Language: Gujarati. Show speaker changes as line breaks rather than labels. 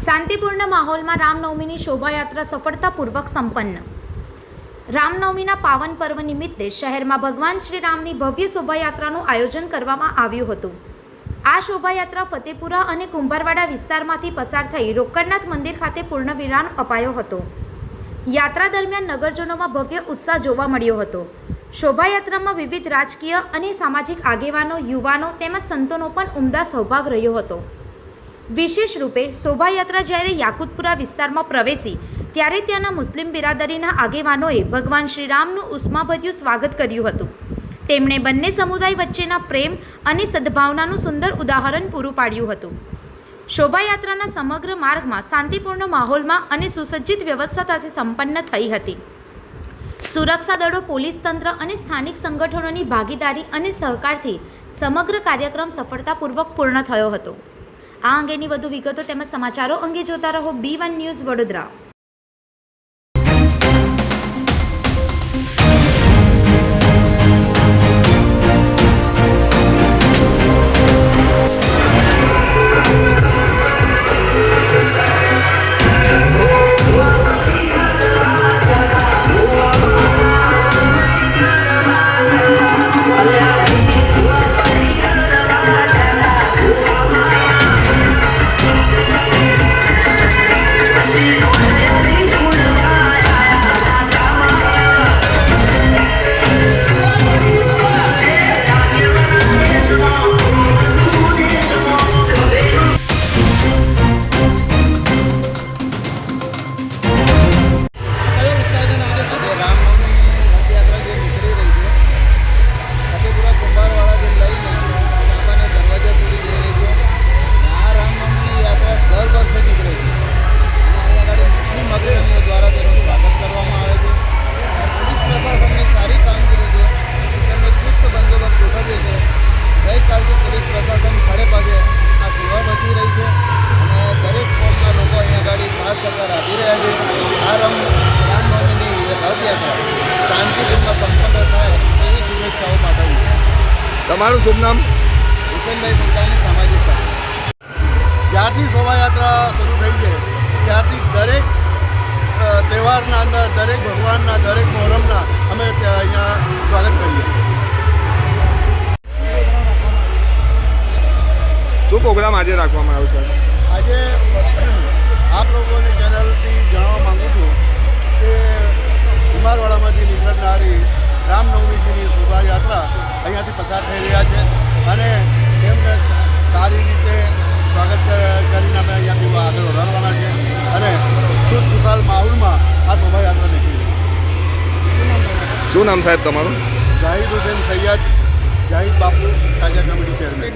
શાંતિપૂર્ણ માહોલમાં રામનવમીની શોભાયાત્રા સફળતાપૂર્વક સંપન્ન. રામનવમીના પાવન પર્વ નિમિત્તે શહેરમાં ભગવાન શ્રી રામની ભવ્ય શોભાયાત્રાનું આયોજન કરવામાં આવ્યું હતું. આ શોભાયાત્રા ફતેપુરા અને કુંભારવાડા વિસ્તારમાંથી પસાર થઈ રોકડનાથ મંદિર ખાતે પૂર્ણ વિરામ અપાયો હતો. યાત્રા દરમિયાન નગરજનોમાં ભવ્ય ઉત્સાહ જોવા મળ્યો હતો. શોભાયાત્રામાં વિવિધ રાજકીય અને સામાજિક આગેવાનો, યુવાનો તેમજ સંતોનો પણ ઉમદા સહભાગ રહ્યો હતો. વિશેષ રૂપે શોભાયાત્રા જ્યારે યાકુતપુરા વિસ્તારમાં પ્રવેશી, ત્યારે ત્યાંના મુસ્લિમ બિરાદરીના આગેવાનોએ ભગવાન શ્રીરામનું ઉષ્માભર્યું સ્વાગત કર્યું હતું. તેમણે બંને સમુદાય વચ્ચેના પ્રેમ અને સદભાવનાનું સુંદર ઉદાહરણ પૂરું પાડ્યું હતું. શોભાયાત્રાના સમગ્ર માર્ગમાં શાંતિપૂર્ણ માહોલમાં અને સુસજ્જિત વ્યવસ્થા સાથે સંપન્ન થઈ હતી. સુરક્ષા દળો પોલીસ તંત્ર અને સ્થાનિક સંગઠનોની ભાગીદારી અને સહકારથી સમગ્ર કાર્યક્રમ સફળતાપૂર્વક પૂર્ણ થયો હતો. આ અંગેની વધુ વિગતો તેમજ સમાચારો અંગે જોતા રહો B one news Vadodara.
Rathyatra શાંતિપૂર્ણ સંપન્ન થાય એવી શુભેચ્છાઓ પાઠવું.
તમારું શુભ નામ?
હુસેનભાઈ મુલતાની સામાજિક જ્યારથી શોભાયાત્રા શરૂ થઈ છે ત્યારથી દરેક તહેવારના અંદર દરેક ભગવાનના દરેક મોહરમના અમે અહીંયા સ્વાગત કરીએ.
શું પ્રોગ્રામ આજે રાખવામાં આવ્યો છે?
આજે આપ લોકોની ચેનલથી જણાવવા માગું છું રામનવમીજીની શોભાયાત્રા અહીંયાથી પસાર થઈ રહ્યા છે અને એમને સારી રીતે સ્વાગત કરીને અમે અહીંયાથી આગળ વધારવાના છે અને ખુશખુશાલ માહોલમાં આ શોભાયાત્રા નીકળી
શું નામ સાહેબ તમારું?
શાહિદ હુસેન સૈયદ જાહિદ બાપુ તાજા કમિટી ચેરમેન.